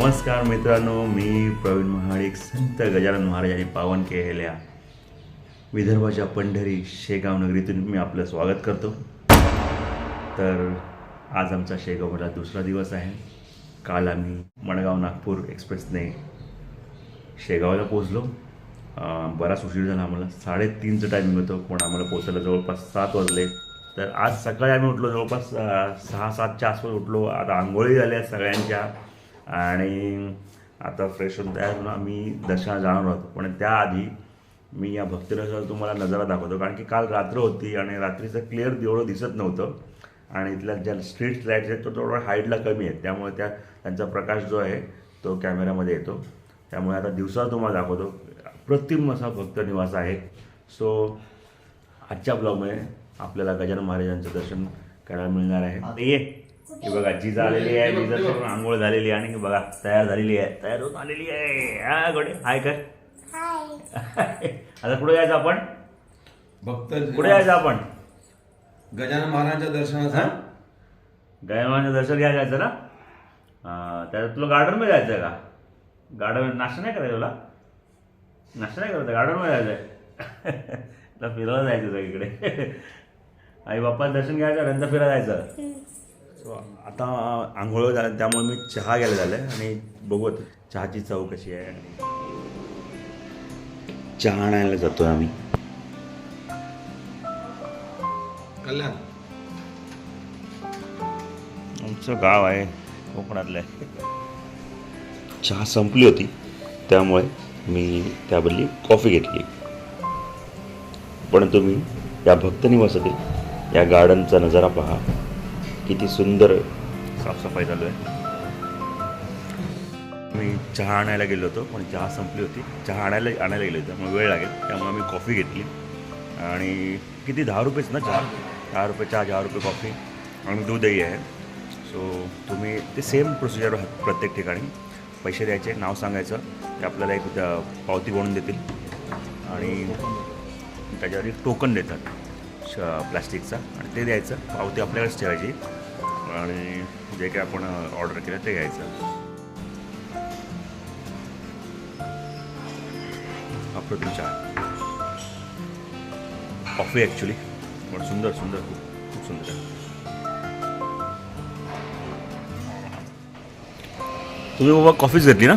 नमस्कार मित्रांनो मी प्रवीण महाडिक संत गजानन महाराज यांनी पावन केलेल्या विदर्भाच्या पंढरी शेगाव नगरीतून मी आपलं स्वागत करतो. तर आज आमचा शेगावला दुसरा दिवस आहे. काल आम्ही मडगाव नागपूर एक्सप्रेसने शेगावला पोचलो बराच उशीर झाला आम्हाला. साडेतीनचं टायमिंग होतं. पण आम्हाला पोचायला जवळपास सात वाजले. तर आज सकाळी आम्ही उठलो जवळपास सहा सातच्या आसपास उठलो. आता आंघोळी झाल्या सगळ्यांच्या. आणि आता फ्रेश होऊन तयार होऊन आम्ही दर्शनाला जाणार होतो पण त्याआधी मी या भक्तिरसाचा तुम्हाला नजारा दाखवतो. कारण की काल रात्र होती आणि रात्रीचं क्लिअर देवळं दिसत नव्हतं. आणि इथल्या ज्या स्ट्रीट लाईट्स आहेत तो थोडा हाईटला कमी आहेत त्यामुळे त्या त्यांचा प्रकाश जो आहे तो कॅमेऱ्यामध्ये येतो. त्यामुळे आता दिवसा तुम्हाला दाखवतो. अप्रतिम असा भक्त निवास आहे. सो आजच्या ब्लॉगमध्ये आपल्याला गजानन महाराजांचं दर्शन करायला मिळणार आहे. ये. ही बघा जिजा आलेली आहे जिजाची आंघोळ झालेली आहे आणि ही बघा तयार झालेली आहे तयार होऊन आलेली आहे. हा गडे हाय काय आता कुठे जायचं आपण? भक्त कुठे जायचं आपण? गजानन महाराजांच्या दर्शनाचा? गजाननाचं दर्शन घ्यायला जायचं ना? हा, त्यात तुला गार्डनमध्ये जायचं आहे का? गार्डन नाश्ता नाही करायचा तुला? नाश्ता नाही करायचा गार्डनमध्ये जायचं आहे तुला फिरायला जायचं सगळीकडे. आई बाप्पा दर्शन घ्यायचं नंतर फिरायला जायचं? आता आंघोळ झालं त्यामुळे मी चहा घ्यायला झालं आहे आणि बघू आता चहाची चव कशी आहे चहा आणायला जातो आम्ही. कल्याण. आमचं गाव आहे कोकणातलं. आहे चहा संपली होती त्यामुळे मी त्याबदली कॉफी घेतली. परंतु मी या भक्तनिवासातील या गार्डनचा नजारा पहा. किती सुंदर साफसफाई चालू आहे. मी चहा आणायला गेलो होतो पण चहा संपली होती. चहा आणायला आणायला गेलो होतो त्यामुळे वेळ लागेल. त्यामुळे मी कॉफी घेतली. आणि किती? दहा रुपयेच ना चहा? दहा रुपये चहा दहा रुपये कॉफी. आणि दूधही आहे. सो तुम्ही ते सेम प्रोसिजर प्रत्येक ठिकाणी. पैसे द्यायचे नाव सांगायचं. ते आपल्याला एक पावती बनवून देतील. आणि त्याच्यावर एक टोकन देतात श प्लॅस्टिकचा. आणि ते द्यायचं. पावती आपल्याकडेच ठेवायची. आणि जे काही आपण ऑर्डर केलं ते घ्यायचं. अप्रतिम चहा. कॉफी ॲक्च्युली पण सुंदर सुंदर खूप खूप सुंदर आहे. तुम्ही बाबा कॉफीच घेतली ना?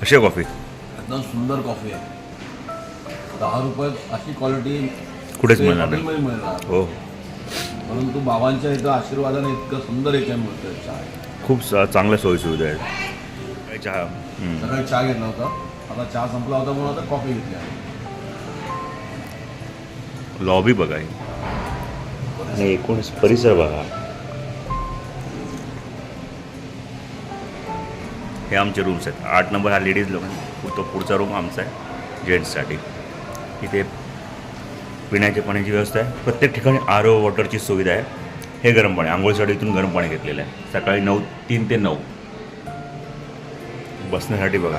आहे कॉफी एकदम सुंदर कॉफी आहे. दहा रुपयात अशी क्वालिटी कुठेच मिळणार नाही. मिळणार. हो. परंतु बाबांच्या इथं आशीर्वादाने इतकं सुंदर इथे मिळतं चहा. खूप चा- चांगल्या सोयीसुविधा आहेत. काय चहा. हम्म. सकाळी चहा घेतला होता. आता चहा संपला होता म्हणून आता कॉफी घेतली आहे. लॉबी बघा ही. आणि एकूण परिसर बघा. हे आमचे रूम्स आहेत. आठ नंबर हा लेडीज लोक तो पुढचा रूम आमचा आहे जेंट्ससाठी इथे पिण्याच्या पाण्याची व्यवस्था आहे. प्रत्येक ठिकाणी आर ओ वॉटरची सुविधा आहे. हे गरम पाणी आंघोळीसाठी इथून गरम पाणी घेतलेलं आहे. सकाळी नऊ तीन ते नऊ. बसण्यासाठी बघा.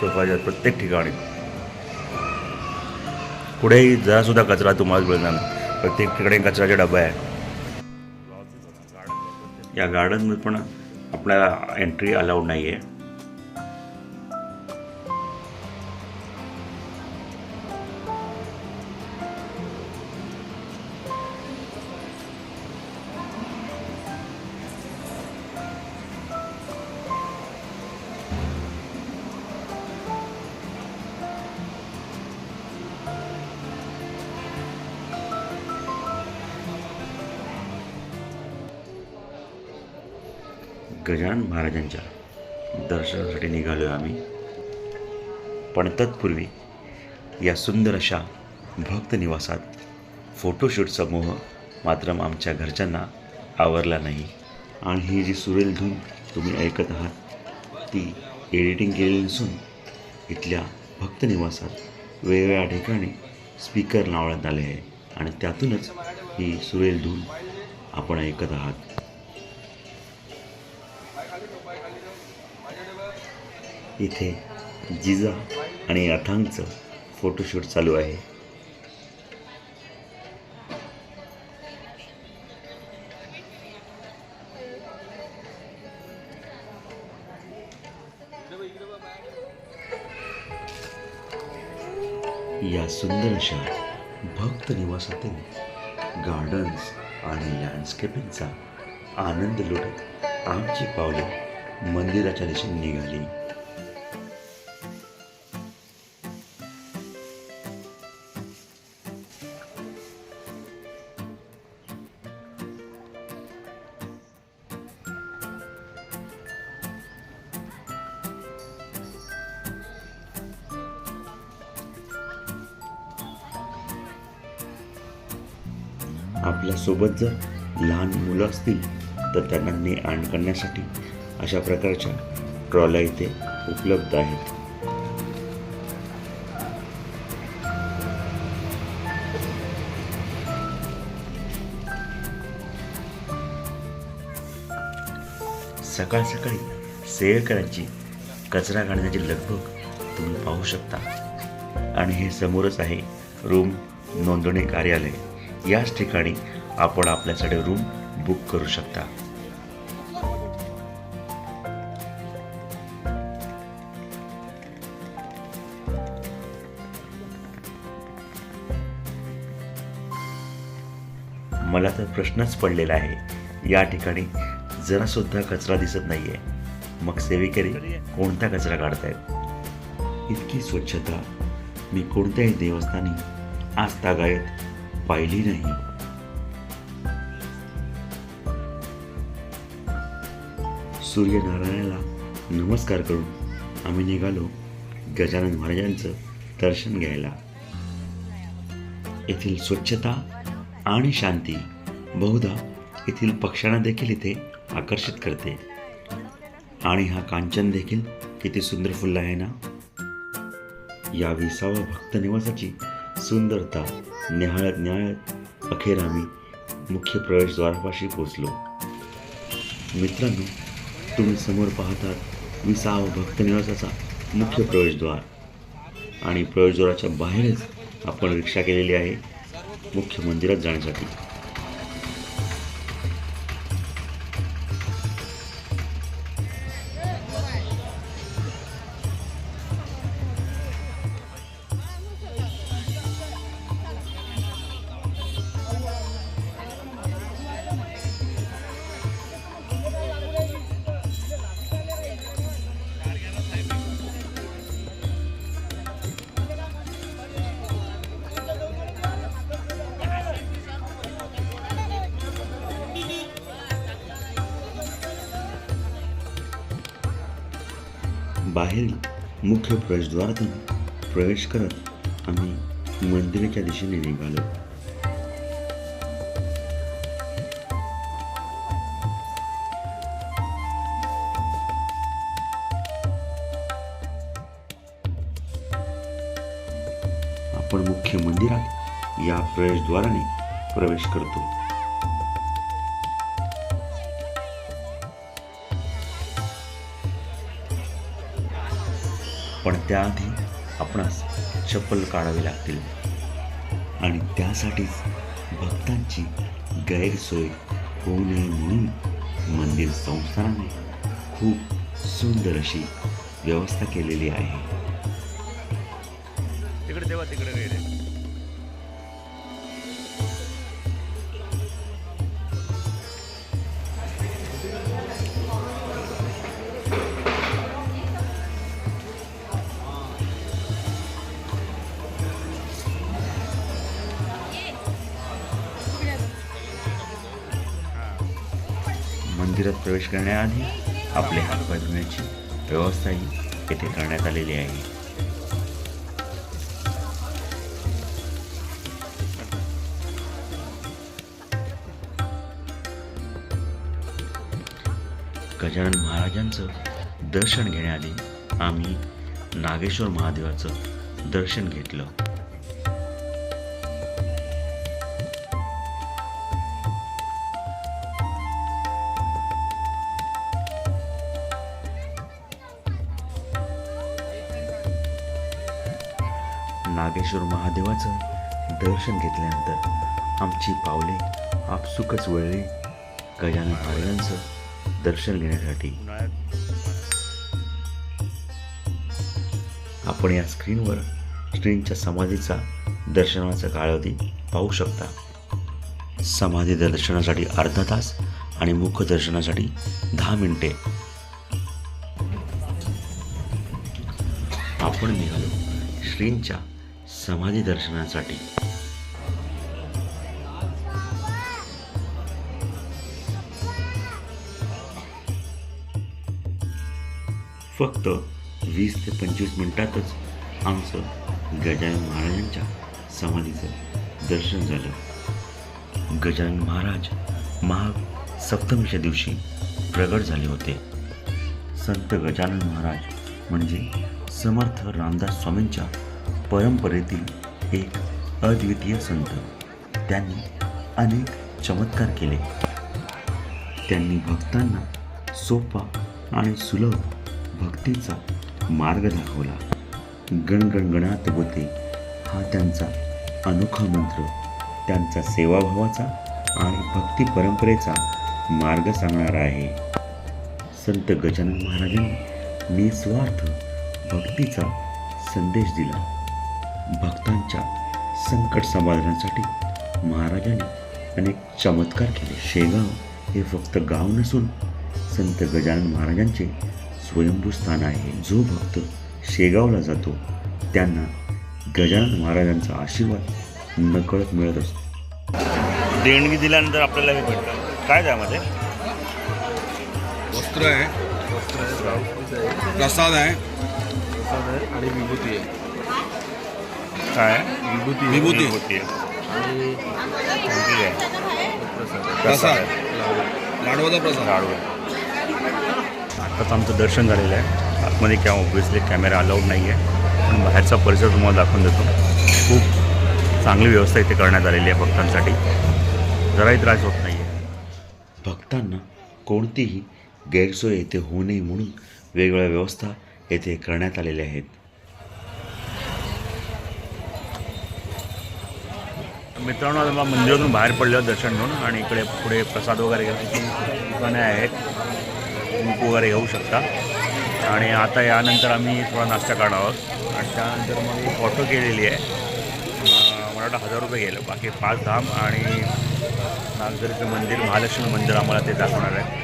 सोफाच्या प्रत्येक ठिकाणी. कुठेही जरासुद्धा कचरा तुम्हाला मिळणार प्रत्येक ठिकाणी कचऱ्याचे डबे आहे. या गार्डनमध्ये पण आपल्याला एंट्री अलाउड नाही आहे गजानन महाराजांच्या दर्शनासाठी निघालो आम्ही. पण तत्पूर्वी या सुंदर अशा भक्त निवासात फोटोशूट समूह मात्र आमच्या घरच्यांना आवरला नाही. आणि ही जी सुरेल धून तुम्ही ऐकत आहात ती एडिटिंग केलेली नसून इथल्या भक्त निवासात वेगवेगळ्या ठिकाणी स्पीकर लावण्यात आले आहे. आणि त्यातूनच ही सुरेल धून आपण ऐकत आहात. इथे जिजा आणि अथांगचं फोटोशूट चालू आहे. या सुंदर अशा भक्त निवासातील गार्डन्स आणि लँडस्केपिंगचा आनंद लुटत आमची पावले मंदिराच्या दिशेने निघाली. आपल्यासोबत जर लहान मुलं असतील तर त्यांना ने आण करण्यासाठी अशा प्रकारच्या ट्रॉल्या इथे उपलब्ध आहेत. सकाळ सकाळी सेवेकरांची कचरा काढण्याची लगबग तुम्ही पाहू शकता. आणि हे समोरच आहे रूम नोंदणी कार्यालय. याच ठिकाणी आपण आपल्यासाठी रूम बुक करू शकता. मला तर प्रश्नच पडलेला आहे. या ठिकाणी जरा सुद्धा कचरा दिसत नाहीये. मग सेविकरी कोणता कचरा काढतायत? इतकी स्वच्छता. मी कोणत्याही देवस्थानी आज पाहिली नाही. सूर्यनारायणाला नमस्कार करून आम्ही निघालो गजानन महाराजांचं दर्शन घ्यायला. येथील स्वच्छता आणि शांती बहुधा येथील पक्ष्यांना देखील इथे आकर्षित करते. आणि हा कांचन देखील किती सुंदर फुलला आहे ना? या विसावा भक्त निवासाची सुंदरता निहाळत निहाळत अखेर आम्ही मुख्य प्रवेशद्वारापाशी पोचलो मित्रांनो तुम्ही समोर पाहतात विसाव भक्त निवासाचा मुख्य प्रवेशद्वार आणि प्रवेशद्वाराच्या बाहेरच आपण रिक्षा केलेली आहे मुख्य मंदिरात जाण्यासाठी. बाहेरील मुख्य प्रवेशद्वारातून प्रवेश करत आम्ही मंदिराच्या दिशेने निघालो. आपण मुख्य मंदिरात या प्रवेशद्वाराने प्रवेश करतो. पण त्याआधी आपणास चप्पल काढावी लागतील. आणि त्यासाठीच भक्तांची गैरसोय होऊ नये म्हणून मंदिर संस्थानाने खूप सुंदर अशी व्यवस्था केलेली आहे. मंदिरात प्रवेश करण्याआधी आपले हातपाय धुण्याची व्यवस्थाही येथे करण्यात आलेली आहे. गजानन महाराजांचं दर्शन घेण्याआधी आम्ही नागेश्वर महादेवाचं दर्शन घेतलं. नागेश्वर महादेवाचं दर्शन घेतल्यानंतर आमची पावले आपसुकच वळली. गजानन महाराजांचं दर्शन घेण्यासाठी. उन्हाळ्यात आपण या स्क्रीनवर श्रींच्या समाधीचा दर्शनाचा कालावधी पाहू शकता. समाधी दर्शनासाठी अर्धा तास आणि मुख दर्शनासाठी दहा मिनिटे. आपण निघालो श्रींच्या समाधी दर्शनासाठी. फक्त वीस ते पंचवीस मिनिटातच आमचं गजानन महाराजांच्या समाधीचं दर्शन झालं. गजानन महाराज महाग सप्तमीच्या दिवशी प्रगट झाले होते. संत गजानन महाराज म्हणजे समर्थ रामदास स्वामींच्या परंपरेतील एक अद्वितीय संत. त्यांनी अनेक चमत्कार केले. त्यांनी भक्तांना सोपा आणि सुलभ भक्तीचा मार्ग दाखवला. गणगणगणात होते हा त्यांचा अनोखा मंत्र. त्यांचा सेवाभावाचा आणि भक्ती परंपरेचा मार्ग सांगणारा आहे. संत गजानन महाराजांनी निस्वार्थ भक्तीचा संदेश दिला. भक्तांच्या संकट समाधानासाठी महाराजांनी अनेक चमत्कार केले. शेगाव हे फक्त गाव नसून संत गजानन महाराजांचे स्वयंभू स्थान आहे. जो भक्त शेगावला जातो त्यांना गजानन महाराजांचा आशीर्वाद नकळत मिळत असतो. देणगी दिल्यानंतर आपल्याला हे भेटतं. काय त्यामध्ये? वस्त्र आहे. प्रसाद आहे आणि विभूती आहे. काय? विभूती. विभूती. होती आणि प्रसाद. लाडवाचा प्रसाद. लाडू आत्ताच आमचं दर्शन झालेलं आहे. आतमध्ये क्या ऑब्विसली कॅमेरा अलाउड नाही आहे पण बाहेरचा परिसर तुम्हाला दाखवून देतो. खूप चांगली व्यवस्था इथे करण्यात आलेली आहे भक्तांसाठी. जराही त्रास होत नाही आहे भक्तांना कोणतीही गैरसोय येथे होऊ नये म्हणून वेगवेगळ्या व्यवस्था येथे करण्यात आलेल्या आहेत. मित्रांनो आता मला मंदिरातून बाहेर पडलं दर्शन घेऊन आणि इकडे पुढे प्रसाद वगैरे घ्यायची दुकाने आहेत. कुंकू वगैरे घेऊ शकता. आणि आता यानंतर आम्ही थोडा नाश्ता करणार आहोत. आणि त्यानंतर मग एक ऑटो केलेली आहे. मला वाटतं हजार रुपये गेलं. बाकी पाच धाम आणि नागदरीचं मंदिर महालक्ष्मी मंदिर आम्हाला ते दाखवणार आहे.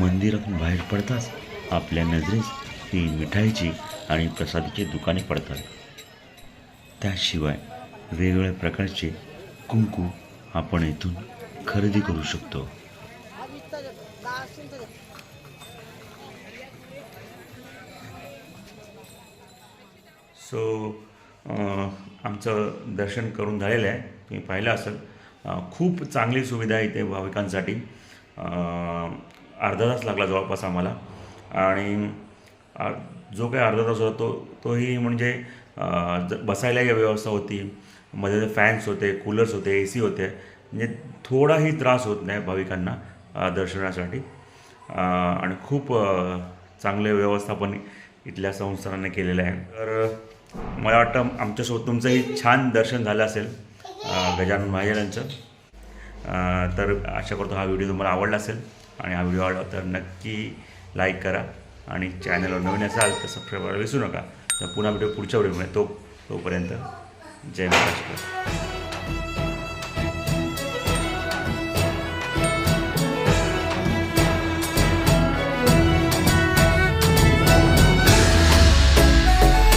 मंदिरातून बाहेर पडताच आपल्या नजरेस ही मिठाईची आणि प्रसादाची दुकाने पडतात. त्याशिवाय वेगवेगळ्या प्रकारचे कुंकू आपण इथून खरेदी करू शकतो. सो आमचं दर्शन करून झालेलं आहे. तुम्ही पाहिलं असेल. खूप चांगली सुविधा आहे इथे भाविकांसाठी. अर्धा तास लागला जवळपास आम्हाला. आणि जो काही अर्धा तास होता तो तोही म्हणजे अ, ज- बसायलाही व्यवस्था होती. मध्ये फॅन्स होते कूलर्स होते ए सी होते. म्हणजे थोडाही त्रास होत नाही भाविकांना दर्शनासाठी. आणि खूप चांगले व्यवस्थापन इथल्या संस्थानाने केलेलं आहे. तर मला वाटतं आमच्यासोबत तुमचंही छान दर्शन झालं असेल गजानन महाजनांचं. तर आशा करतो हा व्हिडिओ तुम्हाला आवडला असेल आणि हा व्हिडिओ आवडला तर नक्की लाईक करा आणि चॅनलवर नवीन असाल तर सबस्क्राईब करायला विसरू नका. तर पुन्हा व्हिडिओ पुढच्या व्हिडिओमध्ये. तो तोपर्यंत जय महाराष्ट्र